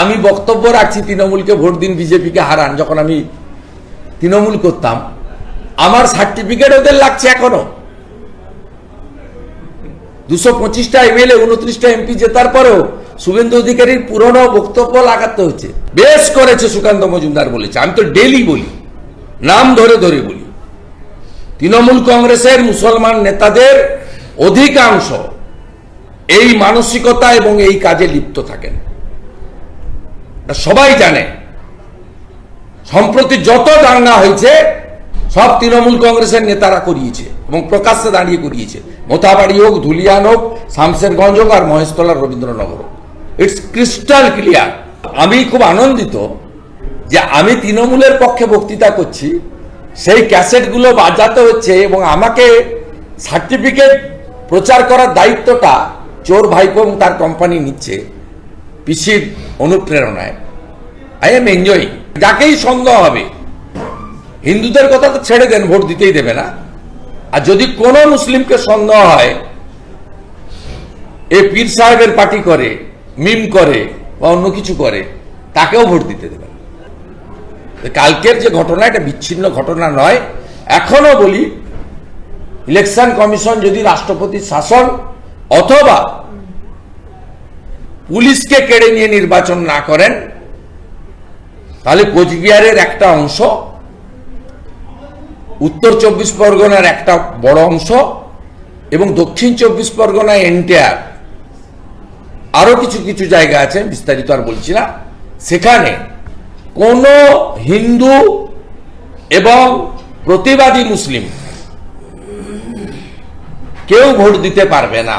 আমি বক্তব্য রাখছি তৃণমূলকে, ভোট দিন বিজেপিকে হারান, যখন আমি তৃণমূল করতাম। আমার সার্টিফিকেট ওদের লাগছে এখনও। দুশো পঁচিশটা এমএলএ উনত্রিশটা এমপি জেতার পরেও শুভেন্দু অধিকারীর পুরনো বক্তব্য লাগাতে হচ্ছে। বেশ করেছে সুকান্ত মজুমদার বলেছে। আমি তো ডেলি বলি। নাম ধরে ধরে বলি। তৃণমূল কংগ্রেসের মুসলমান নেতাদের অধিকাংশ এই মানসিকতা এবং এই কাজে লিপ্ত থাকেন। সবাই জানে, সম্প্রতি যত দাঙ্গা হয়েছে, সব তৃণমূল কংগ্রেসের নেতারা করিয়েছে এবং প্রকাশ্যে দাঁড়িয়ে করিয়েছে। মোথাবাড়ি হোক, ধুলিয়ান হোক শামসেরগঞ্জ হোক আর মহেশতলার রবীন্দ্রনগর হোক। ইটস ক্রিস্টাল ক্লিয়ার আমি খুব আনন্দিত যে আমি তৃণমূলের পক্ষে বক্তৃতা করছি, সেই ক্যাসেটগুলো বাজাতে হচ্ছে এবং আমাকে সার্টিফিকেট প্রচার করার দায়িত্বটা চোর ভাইপো এবং তার কোম্পানি নিচ্ছে। পিসির অনুপ্রেরণায়। আই এম এনজয়িং যাকেই সন্দেহ হবে। হিন্দুদের কথা তো ছেড়ে দেন, ভোট দিতেই দেবে না। আর যদি কোনো মুসলিমকে সন্দেহ হয়, এ পীর সাহেবের পার্টি করে, মিম করে, বা অন্য কিছু করে, তাকেও ভোট দিতে দেবে কালকের যে ঘটনা, এটা বিচ্ছিন্ন ঘটনা নয়। এখনও বলি, ইলেকশন কমিশন যদি রাষ্ট্রপতির শাসন অথবা পুলিশকে কেড়ে নিয়ে নির্বাচন না করেন, তাহলে কোচবিহারের একটা অংশ, উত্তর চব্বিশ পরগনার একটা বড় অংশ এবং দক্ষিণ চব্বিশ পরগনা এনটিআর। আরও কিছু কিছু জায়গা আছে, বিস্তারিত আর বলছি না। সেখানে কোন হিন্দু এবং প্রতিবাদী মুসলিম কেউ ভোট দিতে পারবে না।